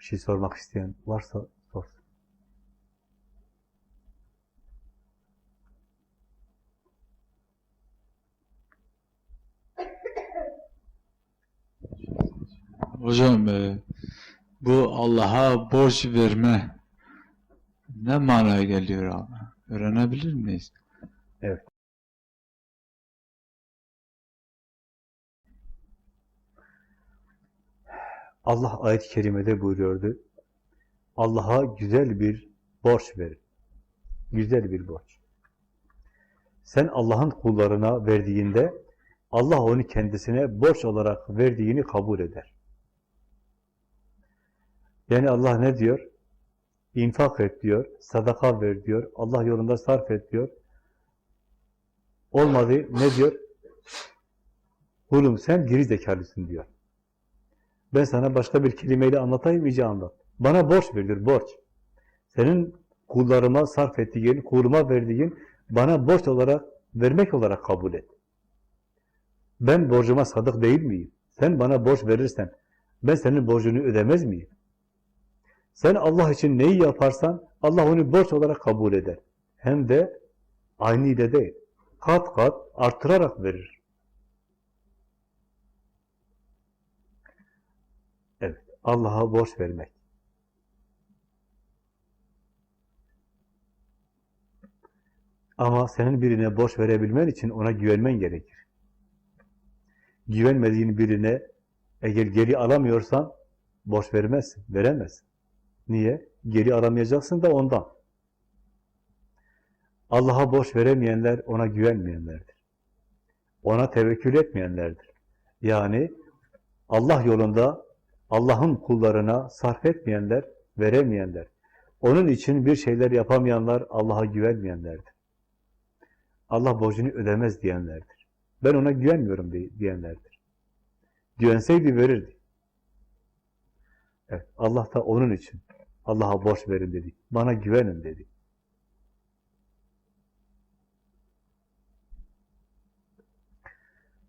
Bir şey sormak isteyen varsa sorsun. Hocam e, bu Allah'a borç verme ne manaya geliyor abi? Öğrenebilir miyiz? Allah ayet-i kerimede buyuruyordu. Allah'a güzel bir borç verin. Güzel bir borç. Sen Allah'ın kullarına verdiğinde Allah onu kendisine borç olarak verdiğini kabul eder. Yani Allah ne diyor? İnfak et diyor, sadaka ver diyor, Allah yolunda sarf et diyor. Olmadı ne diyor? Kulum sen geri zekalısın diyor. Ben sana başka bir kelimeyle anlatayım, iyice anlat. Bana borç verilir, borç. Senin kullarıma sarf ettiğin, kuluma verdiğin, bana borç olarak, vermek olarak kabul et. Ben borcuma sadık değil miyim? Sen bana borç verirsen, ben senin borcunu ödemez miyim? Sen Allah için neyi yaparsan, Allah onu borç olarak kabul eder. Hem de aynı ile değil, kat kat artırarak verir. Evet, Allah'a borç vermek. Ama senin birine borç verebilmen için ona güvenmen gerekir. Güvenmediğin birine eğer geri alamıyorsan borç vermezsin, veremezsin. Niye? Geri alamayacaksın da ondan. Allah'a borç veremeyenler ona güvenmeyenlerdir. Ona tevekkül etmeyenlerdir. Yani Allah yolunda Allah'ın kullarına sarf etmeyenler, veremeyenler. Onun için bir şeyler yapamayanlar Allah'a güvenmeyenlerdir. Allah borcunu ödemez diyenlerdir. Ben ona güvenmiyorum diyenlerdir. Güvenseydi verirdi. Evet, Allah da onun için Allah'a borç verin dedi. Bana güvenin dedi.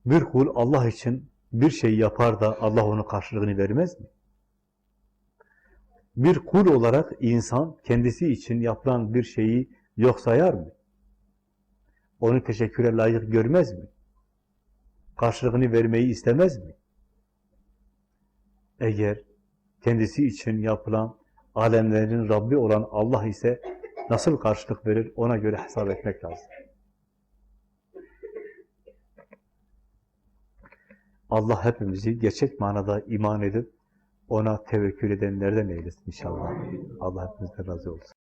Bir kul Allah için bir şey yapar da Allah onun karşılığını vermez mi? Bir kul olarak insan kendisi için yapılan bir şeyi yok sayar mı? Onu teşekküre layık görmez mi? Karşılığını vermeyi istemez mi? Eğer kendisi için yapılan alemlerin Rabbi olan Allah ise nasıl karşılık verir ona göre hesap etmek lazım. Allah hepimizi gerçek manada iman edip ona tevekkül edenlerden eylesin inşallah. Allah hepimizden razı olsun.